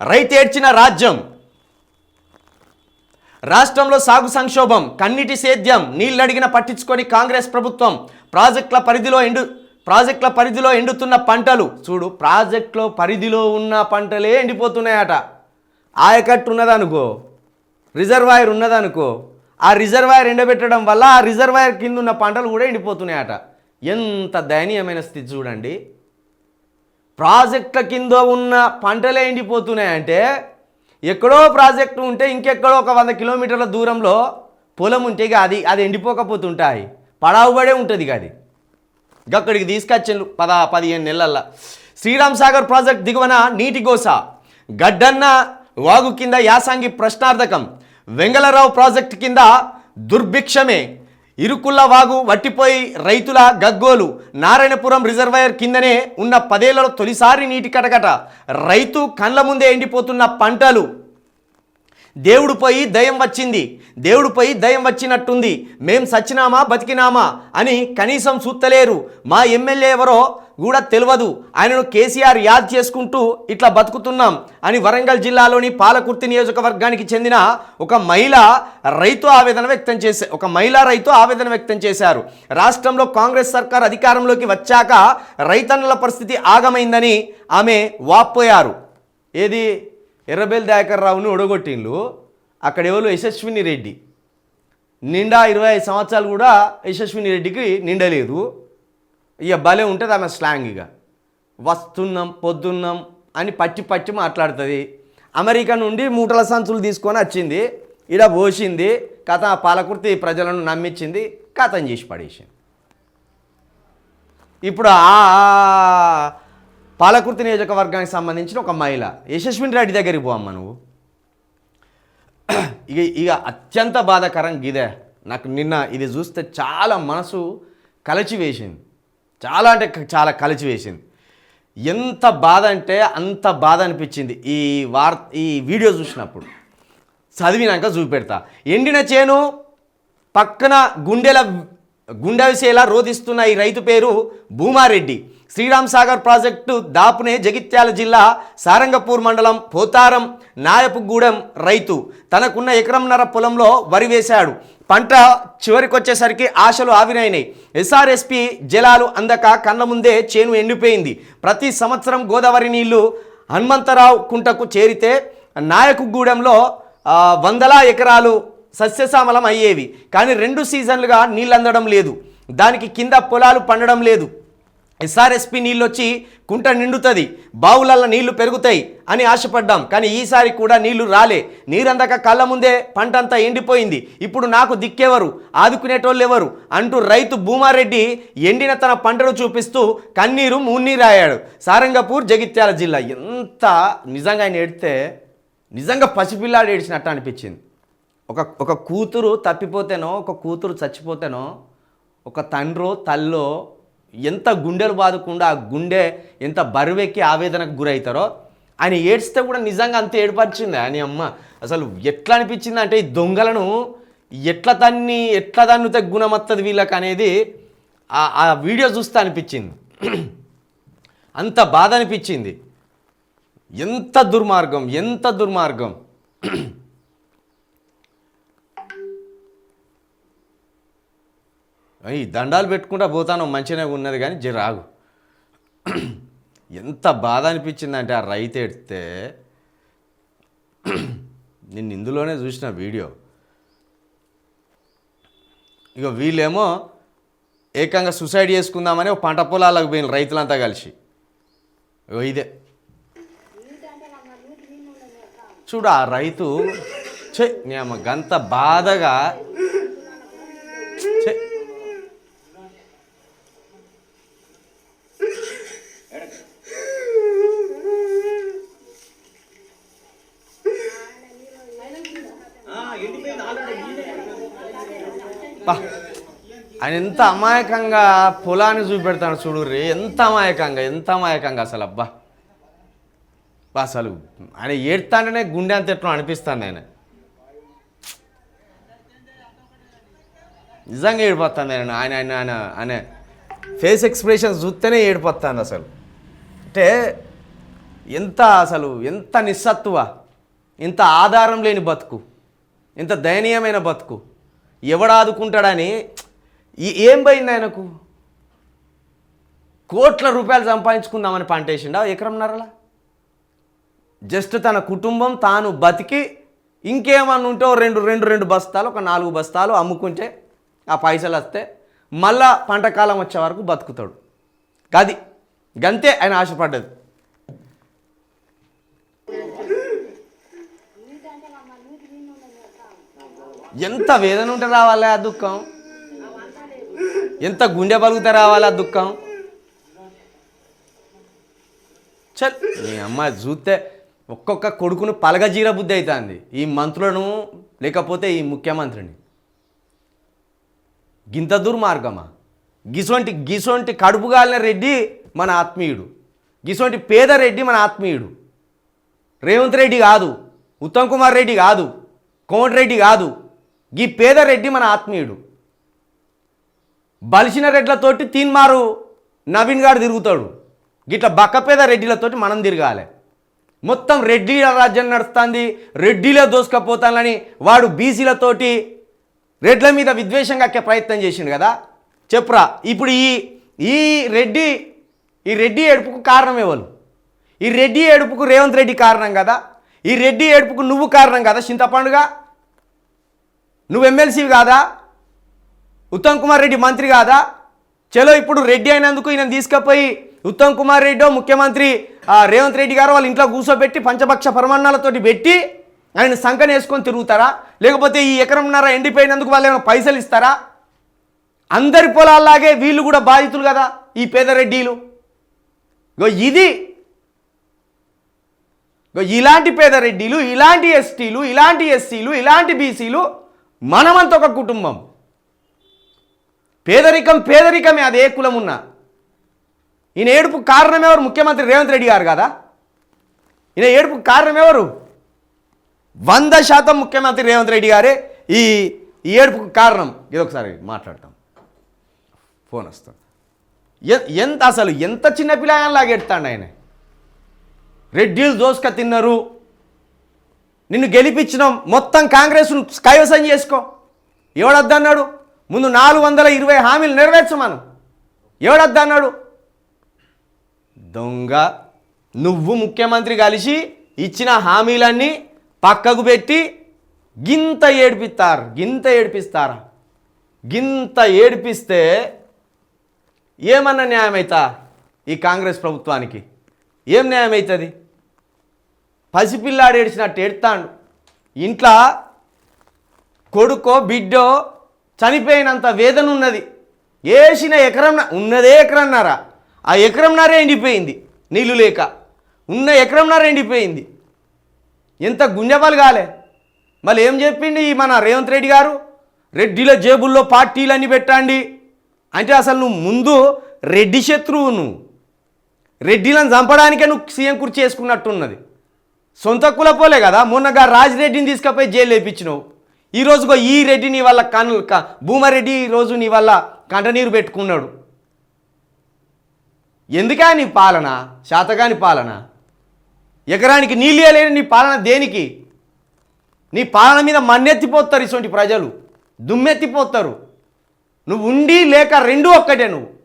రైతేడ్చిన రాజ్యం. రాష్ట్రంలో సాగు సంక్షోభం కన్నిటి సేద్యం నీళ్ళడిగిన పట్టించుకొని కాంగ్రెస్ ప్రభుత్వం ప్రాజెక్టుల పరిధిలో ఎండు ప్రాజెక్టుల పరిధిలో ఎండుతున్న పంటలు. చూడు ప్రాజెక్టులో పరిధిలో ఉన్న పంటలే ఎండిపోతున్నాయట. ఆయకట్టు ఉన్నదనుకో రిజర్వాయర్ ఉన్నదనుకో ఆ రిజర్వాయర్ ఎండబెట్టడం వల్ల ఆ రిజర్వాయర్ కింద ఉన్న పంటలు కూడా ఎండిపోతున్నాయట. ఎంత దయనీయమైన స్థితి చూడండి. ప్రాజెక్టుల కింద ఉన్న పంటలే ఎండిపోతున్నాయంటే ఎక్కడో ప్రాజెక్టు ఉంటే ఇంకెక్కడో ఒక వంద కిలోమీటర్ల దూరంలో పొలం ఉంటే అది అది ఎండిపోకపోతుంటాయి. పడావుబడే ఉంటుంది అది. గక్కడికి తీసుకొచ్చిండ్రు పద పదిహేను నెలల్లో. శ్రీరామ్ సాగర్ ప్రాజెక్ట్ దిగువన నీటి గోస గడ్డన్న వాగు కింద యాసంగి ప్రశ్నార్థకం వెంగళరావు ప్రాజెక్ట్ కింద దుర్భిక్షమే. ఇరుకుల్ల వాగు వట్టిపోయి రైతుల గగ్గోలు. నారాయణపురం రిజర్వాయర్ కిందనే ఉన్న పదేళ్ళలో తొలిసారి నీటి కటకట. రైతు కండ్ల ముందే ఎండిపోతున్న పంటలు. దేవుడిపోయి దయం వచ్చింది. దేవుడిపోయి దయం వచ్చినట్టుంది. మేం సచ్చినామా బతికినామా అని కనీసం చూత్తలేరు మా ఎమ్మెల్యే ఎవరో కూడా తెలియదు ఆయనను కేసీఆర్ యాద్ చేసుకుంటూ ఇట్లా బతుకుతున్నాం అని వరంగల్ జిల్లాలోని పాలకుర్తి నియోజకవర్గానికి చెందిన ఒక మహిళ రైతు ఆవేదన వ్యక్తం చేసే ఒక మహిళా రైతు ఆవేదన వ్యక్తం చేశారు. రాష్ట్రంలో కాంగ్రెస్ సర్కార్ అధికారంలోకి వచ్చాక రైతన్నుల పరిస్థితి ఆగమైందని ఆమె వాపోయారు. ఏది? ఎర్రబెల్ దయాకర్ రావును ఒడగొట్టిండ్లు అక్కడ ఎవరు? యశస్విని రెడ్డి. నిండా ఇరవై ఐదు సంవత్సరాలు కూడా యశస్విని రెడ్డికి నిండలేదు. ఇక భలే ఉంటుంది ఆమె స్లాంగ్ ఇక. వస్తున్నాం పొద్దున్నాం అని పచ్చి పచ్చి మాట్లాడుతుంది. అమెరికా నుండి మూటల సంచులు తీసుకొని వచ్చింది. ఇడ పోసింది. కథ పాలకుర్తి ప్రజలను నమ్మించింది కథం చేసి పడేసింది. ఇప్పుడు ఆ పాలకుర్తి నియోజకవర్గానికి సంబంధించిన ఒక మహిళ యశస్విని రెడ్డి దగ్గరికి పోమ్మా నువ్వు. ఇక ఇక అత్యంత బాధాకరం గిదే. నాకు నిన్న ఇది చూస్తే చాలా మనసు కలచివేసింది. చాలా అంటే చాలా కలిచివేసింది ఎంత బాధ అంటే అంత బాధ అనిపించింది. ఈ వార్ ఈ వీడియో చూసినప్పుడు. చదివినాక చూపెడతా. ఎండిన చేను పక్కన గుండెల గుండె గుండెవిసేలా రోధిస్తున్న ఈ రైతు పేరు భూమారెడ్డి. శ్రీరామ్ సాగర్ ప్రాజెక్టు దాపునే జగిత్యాల జిల్లా సారంగపూర్ మండలం పోతారం నాయపుగూడెం రైతు. తనకున్న ఎకరంన్నర పొలంలో వరి వేశాడు. పంట చివరికొచ్చేసరికి ఆశలు ఆవిరైనాయి. ఎస్ఆర్ఎస్పి జలాలు అందక కళ్ళ ముందే చేను ఎండిపోయింది. ప్రతి సంవత్సరం గోదావరి నీళ్ళు హనుమంతరావు కుంటకు చేరితే నాయకుగూడెంలో వందల ఎకరాలు సస్యశ్యామలం అయ్యేవి. కానీ రెండు సీజన్లుగా నీళ్ళు అందడం లేదు. దానికి కింద పొలాలు పండడం లేదు. ఎస్ఆర్ఎస్పి నీళ్ళు వచ్చి కుంట నిండుతుంది బావులల్ల నీళ్ళు పెరుగుతాయి అని ఆశపడ్డాం. కానీ ఈసారి కూడా నీళ్ళు రాలే. నీరందక కళ్ళ ముందే పంట అంతా ఎండిపోయింది. ఇప్పుడు నాకు దిక్కెవరు? ఆదుకునేటోళ్ళు ఎవరు అంటూ రైతు భూమారెడ్డి ఎండిన తన పంటను చూపిస్తూ కన్నీరు మున్నీరాయాడు సారంగపూర్ జగిత్యాల జిల్లా. ఎంత నిజంగా ఆయన ఏడితే నిజంగా పసిపిల్లాడు ఏడిచినట్టు అనిపించింది. ఒక ఒక కూతురు తప్పిపోతేనో ఒక కూతురు చచ్చిపోతేనో ఒక తండ్రో తల్లో ఎంత గుండెలు బాదుకుండా ఆ గుండె ఎంత బరువెక్కి ఆవేదనకు గురవుతారో ఆయన ఏడ్స్తే కూడా నిజంగా అంత ఏడిపరిచింది? ఆయన అమ్మ అసలు ఎట్లా అనిపించింది అంటే ఈ దొంగలను ఎట్లా తన్ని ఎట్లా తన్నుతే గుణమత్తది వీళ్ళకి అనేది ఆ వీడియో చూస్తే అనిపించింది. అంత బాధ అనిపించింది. ఎంత దుర్మార్గం ఎంత దుర్మార్గం. ఈ దండాలు పెట్టుకుంటా పోతాను మంచిగానే ఉన్నది కానీ జరాగు ఎంత బాధ అనిపించిందంటే ఆ రైతు ఎడితే నిన్న ఇందులోనే చూసిన వీడియో. ఇక వీళ్ళేమో ఏకంగా సూసైడ్ చేసుకుందామని ఒక పంట పొలాలకు పోయిన రైతులంతా కలిసి. ఇదే. చూడు ఆ రైతు చే గంత బాధగా ఆయన ఎంత అమాయకంగా పొలాన్ని చూపెడతాడు చూడు రే ఎంత అమాయకంగా ఎంత అమాయకంగా అసలు అబ్బా. బా, అసలు ఆయన ఏడుతాంటేనే గుండె అంత ఎట్లా అనిపిస్తాను ఆయన. నిజంగా ఏడిపోతాను నేను ఆయన ఆయన ఆయన ఆయన ఫేస్ ఎక్స్ప్రెషన్స్ చూస్తేనే ఏడిపోతాను అసలు. అంటే ఎంత అసలు ఎంత నిస్సత్తువ ఇంత ఆధారం లేని బతుకు ఎంత దయనీయమైన బతుకు. ఎవడాదుకుంటాడని ఈ- ఏం పోయింది ఆయనకు? కోట్ల రూపాయలు సంపాదించుకుందామని పంటేసిండా ఎకరంన్నరలా? జస్ట్ తన కుటుంబం తాను బతికి ఇంకేమన్నా ఉంటే రెండు రెండు రెండు బస్తాలు ఒక నాలుగు బస్తాలు అమ్ముకుంటే ఆ పైసలు వస్తే మళ్ళా పంటకాలం వచ్చే వరకు బతుకుతాడు. గది. గంతే ఆయన ఆశపడ్డది. ఎంత వేదన ఉంటే రావాలి ఆ దుఃఖం? ఎంత గుండె పలుకుతే రావాలి ఆ దుఃఖం? చల్ మీ అమ్మ చూస్తే ఒక్కొక్క కొడుకును పలగజీర బుద్ధి అవుతుంది ఈ మంత్రులను లేకపోతే ఈ ముఖ్యమంత్రిని. గింత దుర్మార్గమా? గిసొంటి గిసొంటి కడుపుగాలిన రెడ్డి మన ఆత్మీయుడు. గిసొంటి పేద రెడ్డి మన ఆత్మీయుడు. రేవంత్ రెడ్డి కాదు ఉత్తమ్ కుమార్ రెడ్డి కాదు కోమటిరెడ్డి కాదు ఈ పేద రెడ్డి మన ఆత్మీయుడు. బలిసిన రెడ్లతోటి తీన్మారు నవీన్ గారు తిరుగుతాడు. గిట్ల బక్కపేద రెడ్డిలతోటి మనం తిరగాలి. మొత్తం రెడ్డిల రాజ్యం నడుస్తుంది రెడ్డిలో దోసుకపోతానని వాడు బీసీలతోటి రెడ్ల మీద విద్వేషం కక్కే ప్రయత్నం చేసిండు కదా. చెప్పురా ఇప్పుడు ఈ ఈ రెడ్డి ఈ రెడ్డి ఏడుపుకు కారణం ఎవరు? ఈ రెడ్డి ఏడుపుకు రేవంత్ రెడ్డి కారణం కదా. ఈ రెడ్డి ఏడుపుకు నువ్వు కారణం కదా చింతపండుగా. నువ్వు ఎమ్మెల్సీ కాదా? ఉత్తమ్ కుమార్ రెడ్డి మంత్రి కాదా? చలో ఇప్పుడు రెడ్డి అయినందుకు ఈయన తీసుకుపోయి ఉత్తమ్ కుమార్ రెడ్డో ముఖ్యమంత్రి ఆ, రేవంత్ రెడ్డి గారు వాళ్ళ ఇంట్లో కూర్చోబెట్టి పంచపక్ష పరమాన్నాలతోటి పెట్టి ఆయన సంకన వేసుకొని తిరుగుతారా? లేకపోతే ఈ ఎకరంన్నర ఎండిపోయినందుకు వాళ్ళు ఏమైనా పైసలు ఇస్తారా? అందరి పొలాల్లాగే వీళ్ళు కూడా బాధితులు కదా ఈ పేదరెడ్డిలు. ఇది ఇలాంటి పేద రెడ్డిలు ఇలాంటి ఎస్టీలు ఇలాంటి ఎస్సీలు ఇలాంటి బీసీలు మనమంత ఒక కుటుంబం. పేదరికం పేదరికమే అది ఏ కులం ఉన్నా ఈయన ఏడుపు కారణం ఎవరు? ముఖ్యమంత్రి రేవంత్ రెడ్డి గారు కదా? ఈయన ఏడుపు కారణం ఎవరు? వంద శాతం ముఖ్యమంత్రి రేవంత్ రెడ్డి గారే ఈ ఈ ఏడుపుకు కారణం. ఇదొకసారి మాట్లాడటం మాట్లాడతాం. ఫోన్ వస్తుంది. ఎంత అసలు ఎంత చిన్న పిల్లగానిలాగా ఎడతాడు ఆయన? రెడ్డిలు దోసుక తిన్నారు. నిన్ను గెలిపించినాం. మొత్తం కాంగ్రెస్ను కైవసం చేసుకో. ఎవడద్దన్నాడు ముందు నాలుగు వందల ఇరవై హామీలు నెరవేర్చమను ఎవడద్దన్నాడు దొంగ. నువ్వు ముఖ్యమంత్రి కలిసి ఇచ్చిన హామీలన్నీ పక్కకు పెట్టి గింత ఏడిపిస్తారు. గింత ఏడిపిస్తారా? గింత ఏడిపిస్తే ఏమన్నా న్యాయం అవుతా ఈ కాంగ్రెస్ ప్రభుత్వానికి? ఏం న్యాయం అవుతుంది పసిపిల్లాడు ఏడిచినట్టు ఏడుతాడు. ఇంట్లో కొడుకో బిడ్డో చనిపోయినంత వేదన ఉన్నది వేసిన ఎకరం ఉన్నదే ఎకరన్నారా? ఆ ఎకరంన్నర ఎండిపోయింది నీళ్ళు లేక. ఉన్న ఎకరంన్నర ఎండిపోయింది. ఎంత గుంజపాలు కాలే. మళ్ళీ ఏం చెప్పిండి మన రేవంత్ రెడ్డి గారు? రెడ్డిల జేబుల్లో పార్టీలన్నీ పెట్టండి. అంటే అసలు నువ్వు ముందు రెడ్డి శత్రువు నువ్వు. రెడ్డిలను చంపడానికే నువ్వు సీఎం కుర్చీ చేసుకున్నట్టున్నది సొంత కులపోలే కదా. మొన్నగా రాజిరెడ్డిని తీసుకుపోయి జైలు వేయించినావు ఈ రోజుకో ఈ రెడ్డి నీ వల్ల కను భూమారెడ్డి రోజు నీ వల్ల కంటనీరు పెట్టుకున్నాడు. ఎందుకా నీ పాలన? శాతగాని పాలన? ఎకరానికి నీళ్ళు లేని నీ పాలన దేనికి? నీ పాలన మీద మన్నెత్తిపోతారు ఇటువంటి ప్రజలు. దుమ్మెత్తిపోతారు. నువ్వు ఉండి లేక రెండూ ఒక్కటే నువ్వు.